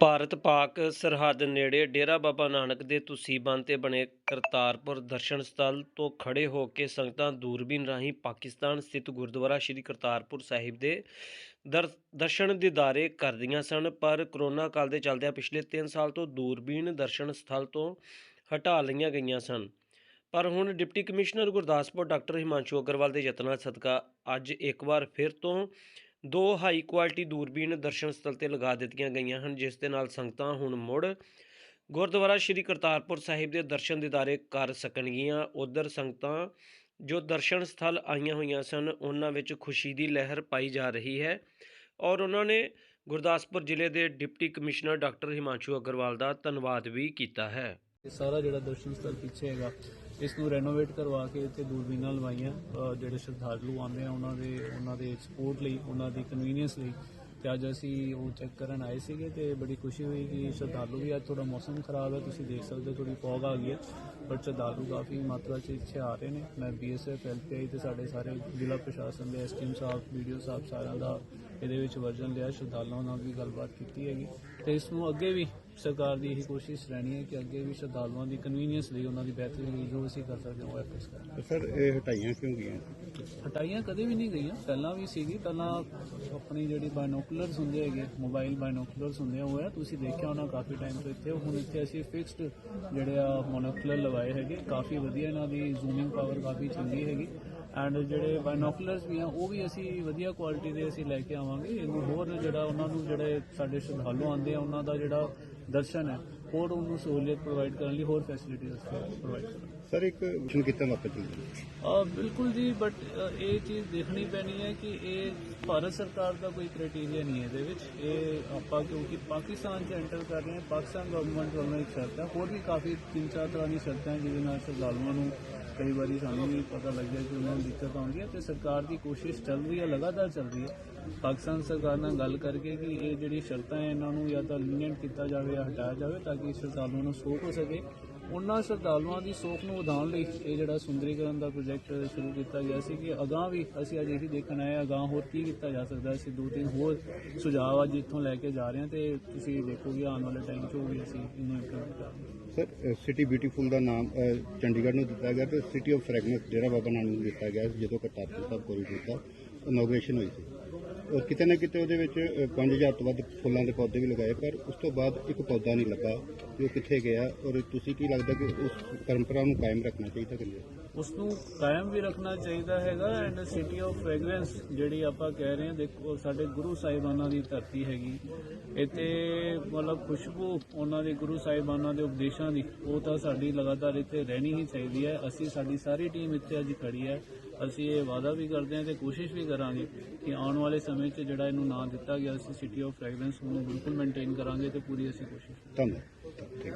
ਭਾਰਤ ਪਾਕ ਸਰਹੱਦ ਨੇੜੇ ਡੇਰਾ ਬਾਬਾ ਨਾਨਕ ਦੇ ਤੁਸੀਂ ਬੰਨ੍ਹ ਤੇ ਬਣੇ ਕਰਤਾਰਪੁਰ ਦਰਸ਼ਨ ਸਥਲ ਤੋਂ ਖੜੇ ਹੋ ਕੇ ਸੰਗਤਾਂ ਦੂਰਬੀਨ ਰਾਹੀਂ ਪਾਕਿਸਤਾਨ ਸਥਿਤ ਗੁਰਦੁਆਰਾ ਸ੍ਰੀ ਕਰਤਾਰਪੁਰ ਸਾਹਿਬ ਦੇ ਦਰ- ਦਰਸ਼ਨ ਦੀਦਾਰੇ ਕਰਦੀਆਂ ਸਨ। ਪਰ ਕਰੋਨਾ ਕਾਲ ਦੇ ਚੱਲਦਿਆਂ ਪਿਛਲੇ 3 ਸਾਲ ਤੋਂ ਦੂਰਬੀਨ ਦਰਸ਼ਨ ਸਥਲ ਤੋਂ ਹਟਾ ਲਈਆਂ ਗਈਆਂ ਸਨ। ਪਰ ਹੁਣ deputy commissioner Gurdaspur doctor Himanshu Agarwal ਦੇ ਯਤਨਾਂ ਸਦਕਾ ਅੱਜ ਇੱਕ ਵਾਰ ਫਿਰ ਤੋਂ ਦੋ ਹਾਈ ਕੁਆਲਿਟੀ ਦੂਰਬੀਨ ਦਰਸ਼ਨ ਸਥਲ ਤੇ ਲਗਾ ਦਿੱਤੀਆਂ ਗਈਆਂ ਹਨ, ਜਿਸ ਦੇ ਨਾਲ ਸੰਗਤਾਂ ਹੁਣ ਮੁੜ ਗੁਰਦੁਆਰਾ ਸ੍ਰੀ ਕਰਤਾਰਪੁਰ ਸਾਹਿਬ ਦੇ ਦਰਸ਼ਨ ਦਿਦਾਰੇ ਕਰ ਸਕਣਗੀਆਂ। ਉਧਰ ਸੰਗਤਾਂ ਜੋ ਦਰਸ਼ਨ ਸਥਲ ਆਈਆਂ ਹੋਈਆਂ ਸਨ, ਉਹਨਾਂ ਵਿੱਚ ਖੁਸ਼ੀ ਦੀ ਲਹਿਰ ਪਾਈ ਜਾ ਰਹੀ ਹੈ ਔਰ ਉਹਨਾਂ ਨੇ ਗੁਰਦਾਸਪੁਰ ਜ਼ਿਲ੍ਹੇ ਦੇ deputy commissioner doctor Himanshu Agarwal ਦਾ ਧੰਨਵਾਦ ਵੀ ਕੀਤਾ ਹੈ। ਇਹ ਸਾਰਾ ਜਿਹੜਾ ਦਰਸ਼ਨ ਸਥਲ ਪਿੱਛੇ ਹੈਗਾ, ਇਸ ਨੂੰ ਰੈਨੋਵੇਟ ਕਰਵਾ ਕੇ ਇੱਥੇ ਦੂਰਬੀਨਾਂ ਲਵਾਈਆਂ ਜਿਹੜੇ ਸ਼ਰਧਾਲੂ ਆਉਂਦੇ ਆ ਉਹਨਾਂ ਦੇ ਉਹਨਾਂ ਦੇ ਸਪੋਰਟ ਲਈ, ਉਹਨਾਂ ਦੀ ਕਨਵੀਨੀਅੰਸ ਲਈ। ਤੇ ਅੱਜ ਅਸੀਂ ਉਹ ਚੈੱਕ ਕਰਨ ਆਏ ਸੀਗੇ ਤੇ ਬੜੀ ਖੁਸ਼ੀ ਹੋਈ ਕਿ ਸ਼ਰਧਾਲੂ ਵੀ ਅੱਜ ਥੋੜਾ ਮੌਸਮ ਖਰਾਬ ਹੈ ਤੁਸੀਂ ਦੇਖ ਸਕਦੇ ਹੋ ਥੋੜੀ ਫੌਗ ਆ ਗਈ ਹੈ ਬਟ ਸ਼ਰਧਾਲੂ ਕਾਫੀ ਮਾਤਰਾ 'ਚ ਇੱਥੇ ਆ ਰਹੇ ਨੇ। ਮੈਂ ਬੀਐਸਐਫ ਐਲਪੀਆਈ ਤੇ ਸਾਡੇ ਸਾਰੇ ਜ਼ਿਲ੍ਹਾ ਪ੍ਰਸ਼ਾਸਨ ਦੇ ਐਸਟੀਐਮ ਸਾਹਿਬ ਵੀਡੀਓ ਸਾਹਿਬ ਸਾਰਿਆਂ ਦਾ ਇਹਦੇ ਵਿੱਚ ਵਰਜਨ ਲਿਆ ਸ਼ਰਧਾਲੂਆਂ ਨਾਲ ਵੀ ਗੱਲਬਾਤ ਕੀਤੀ ਹੈਗੀ। ਤੇ ਇਸ ਨੂੰ ਅੱਗੇ ਵੀ ਸਰਕਾਰ ਦੀ ਇਹੀ ਕੋਸ਼ਿਸ਼ ਰਹਿਣੀ ਹੈ ਕਿ ਅੱਗੇ ਵੀ ਸ਼ਰਧਾਲੂਆਂ ਦੀ ਕਨਵੀਨੀਅੰਸ ਲਈ ਉਹਨਾਂ ਦੀ ਬਿਹਤਰੀ ਲਈ ਜੋ ਅਸੀਂ ਕਰ ਸਕਦੇ ਹਾਂ ਉਹ ਐਫਰਟਸ ਕਰਾਂਗੇ। ਸਰ ਇਹ ਹਟਾਈਆਂ ਕਿਉਂ ਗਈਆਂ? ਹਟਾਈਆਂ ਕਦੇ ਵੀ ਨਹੀਂ ਗਈਆਂ ਪਹਿਲਾਂ ਵੀ ਸੀਗੀ ਪਹਿਲਾਂ ਆਪਣੀ ਜਿਹੜੀ ਬਾਇਨੋਕੂਲਰਸ ਹੁੰਦੇ ਹੈਗੇ ਮੋਬਾਈਲ ਬਾਇਨੋਕੂਲਰਸ ਹੁੰਦੇ ਆ ਤੁਸੀਂ ਦੇਖਿਆ ਹੋਣਾ ਕਾਫੀ ਟਾਈਮ ਤੋਂ ਇੱਥੇ। ਹੁਣ ਇੱਥੇ ਅਸੀਂ ਫਿਕਸਡ ਜਿਹੜੇ ਆ ਮੋਨੋਕੂਲਰ ਲਵਾਏ ਹੈਗੇ, ਕਾਫੀ ਵਧੀਆ ਇਹਨਾਂ ਦੀ ਜ਼ੂਮਿੰਗ ਪਾਵਰ ਕਾਫੀ ਚੰਗੀ ਹੈਗੀ। ਐਂਡ ਜਿਹੜੇ ਬਾਇਨੋਕੂਲਰਸ ਵੀ ਆ ਉਹ ਵੀ ਅਸੀਂ ਵਧੀਆ ਕੁਆਲਿਟੀ ਦੇ ਅਸੀਂ ਲੈ ਕੇ ਆਵਾਂਗੇ। ਇਹਨੂੰ ਹੋਰ ਜਿਹੜਾ ਉਹਨਾਂ ਨੂੰ ਜਿਹੜੇ ਸਾਡੇ ਸ਼ਰਧਾਲੂ ਆਉਂਦੇ ਆ ਉਹਨਾਂ ਦਾ ਜਿਹੜਾ ਦਰਸ਼ਨ ਹੈ ਹੋਰ ਉਹਨੂੰ ਸਹੂਲੀਅਤ ਪ੍ਰੋਵਾਈਡ ਕਰਨ ਲਈ ਹੋਰ ਫੈਸਿਲਿਟੀਜ਼ ਪ੍ਰੋਵਾਈਡ ਕਰਾਂਗੇ। ਸਰ ਇੱਕ ਵਿਸ਼ਨ ਕੀਤਾ ਵਾਪਸ ਆ ਬਿਲਕੁਲ ਜੀ ਬਟ ਇਹ ਚੀਜ਼ ਦੇਖਣੀ ਪੈਣੀ ਹੈ ਕਿ ਇਹ ਭਾਰਤ ਸਰਕਾਰ ਦਾ ਕੋਈ ਕ੍ਰਾਈਟੇਰੀਆ ਨਹੀਂ ਹੈ ਇਹਦੇ ਵਿੱਚ। ਇਹ ਆਪਾਂ ਕਿਉਂਕਿ ਪਾਕਿਸਤਾਨ 'ਚ ਐਂਟਰ ਕਰ ਰਹੇ ਹਾਂ ਪਾਕਿਸਤਾਨ ਗਵਰਨਮੈਂਟ ਵੱਲੋਂ ਇੱਕ ਸ਼ਰਤ ਹੈ। ਹੋਰ ਵੀ ਕਾਫੀ ਤਿੰਨ ਚਾਰ ਤਰ੍ਹਾਂ ਦੀ ਸ਼ਰਤਾਂ ਜਿਹਦੇ ਨਾਲ ਸ਼ਰਧਾਲੂਆਂ ਨੂੰ ਕਈ ਵਾਰੀ ਸਾਨੂੰ ਵੀ ਪਤਾ ਲੱਗਦਾ ਕਿ ਉਹਨਾਂ ਨੂੰ ਦਿੱਕਤ ਆਉਂਦੀ ਹੈ ਤੇ ਸਰਕਾਰ ਦੀ ਕੋਸ਼ਿਸ਼ ਚੱਲ ਰਹੀ ਹੈ, ਲਗਾਤਾਰ ਚੱਲ ਰਹੀ ਹੈ। ਪਾਕਿਸਤਾਨ ਸਰਕਾਰ ਨਾਲ ਗੱਲ ਕਰਕੇ ਕਿ ਇਹ ਜਿਹੜੀ ਸ਼ਰਤਾਂ ਹੈ, ਇਹਨਾਂ ਨੂੰ ਜਾਂ ਤਾਂ ਲੀਨੀਅੰਟ ਕੀਤਾ ਜਾਵੇ ਜਾਂ ਹਟਾਇਆ ਜਾਵੇ ਤਾਂ ਕਿ ਸ਼ਰਧਾਲੂਆਂ ਨੂੰ ਸੋਖ ਹੋ ਸਕੇ। ਉਹਨਾਂ ਸ਼ਰਧਾਲੂਆਂ ਦੀ ਸੋਖ ਨੂੰ ਵਧਾਉਣ ਲਈ ਇਹ ਜਿਹੜਾ ਸੁੰਦਰੀਕਰਨ ਦਾ ਪ੍ਰੋਜੈਕਟ ਸ਼ੁਰੂ ਕੀਤਾ ਗਿਆ ਸੀ ਕਿ ਅਗਾਹ ਵੀ ਅਸੀਂ ਅੱਜ ਇਹੀ ਦੇਖਣ ਆਏ ਹਾਂ, ਅਗਾਂਹ ਹੋਰ ਕੀ ਕੀਤਾ ਜਾ ਸਕਦਾ ਅਸੀਂ ਦੋ ਤਿੰਨ ਹੋਰ ਸੁਝਾਅ ਅੱਜ ਇੱਥੋਂ ਲੈ ਕੇ ਜਾ ਰਹੇ ਹਾਂ ਤੇ ਤੁਸੀਂ ਦੇਖੋਗੇ ਆਉਣ ਵਾਲੇ ਟਾਈਮ 'ਚ ਉਹ ਵੀ ਅਸੀਂ ਇਹਨੂੰ ਇੰਪਲੀਮੈਂਟ ਕਰਾਂਗੇ। ਸਰ ਸਿਟੀ ਬਿਊਟੀਫੁਲ ਦਾ ਨਾਮ ਚੰਡੀਗੜ੍ਹ ਨੂੰ ਦਿੱਤਾ ਗਿਆ ਤੇ city of fragrance Dera Baba Nanak ਨੂੰ ਦਿੱਤਾ ਗਿਆ ਜਦੋਂ ਕਰਤਾਰਪੁਰ ਸਾਹਿਬ ਕੋਰੀਡੋਰ ਦਾ ਇਨੋਗ੍ਰੇਸ਼ਨ ਹੋਈ ਸੀ। ਔਰ ਕਿਤੇ ਨਾ ਕਿਤੇ ਉਹਦੇ ਵਿੱਚ ਅ, 5000 ਤੋਂ ਵੱਧ ਫੁੱਲਾਂ ਦੇ ਪੌਦੇ ਵੀ ਲਗਾਏ ਪਰ ਉਸ ਤੋਂ ਬਾਅਦ ਇੱਕ ਪੌਦਾ ਨਹੀਂ ਲੱਗਾ ਕਿ ਉਹ ਕਿੱਥੇ ਗਿਆ ਔਰ ਤੁਸੀਂ ਕੀ ਲੱਗਦਾ ਕਿ ਉਸ ਪਰੰਪਰਾ ਨੂੰ ਕਾਇਮ ਰੱਖਣਾ ਚਾਹੀਦਾ ਕਿ ਨਹੀਂ? ਉਸ ਨੂੰ ਕਾਇਮ ਵੀ ਰੱਖਣਾ ਚਾਹੀਦਾ ਹੈਗਾ ਐਂਡ ਸਿਟੀ ਆਫ ਫ੍ਰੈਗਰੈਂਸ ਜਿਹੜੀ ਆਪਾਂ ਕਹਿ ਰਹੇ ਹਾਂ ਦੇਖੋ ਸਾਡੇ ਗੁਰੂ ਸਾਹਿਬਾਨਾਂ ਦੀ ਧਰਤੀ ਹੈਗੀ। ਇੱਥੇ ਮਤਲਬ ਖੁਸ਼ਬੂ ਉਹਨਾਂ ਦੇ ਗੁਰੂ ਸਾਹਿਬਾਨਾਂ ਦੇ ਉਪਦੇਸ਼ਾਂ ਦੀ ਉਹ ਤਾਂ ਸਾਡੀ ਲਗਾਤਾਰ ਇੱਥੇ ਰਹਿਣੀ ਹੀ ਚਾਹੀਦੀ ਹੈ। ਅਸੀਂ ਸਾਡੀ ਸਾਰੀ ਟੀਮ ਇੱਥੇ ਅੱਜ ਖੜੀ ਹੈ। ਅਸੀਂ ਇਹ ਵਾਅਦਾ ਵੀ ਕਰਦੇ ਹਾਂ ਤੇ ਕੋਸ਼ਿਸ਼ ਵੀ ਕਰਾਂਗੇ ਕਿ ਆਉਣ ਵਾਲੇ ਸਮੇਂ 'ਚ ਜਿਹੜਾ ਇਹਨੂੰ ਨਾਂ ਦਿੱਤਾ ਗਿਆ ਸੀ ਸਿਟੀ ਆਫ ਫ੍ਰੈਗਰੈਂਸ ਉਹਨੂੰ ਬਿਲਕੁਲ ਮੇਨਟੇਨ ਕਰਾਂਗੇ ਤੇ ਪੂਰੀ ਅਸੀਂ ਕੋਸ਼ਿਸ਼ ਧੰਨਵਾਦ।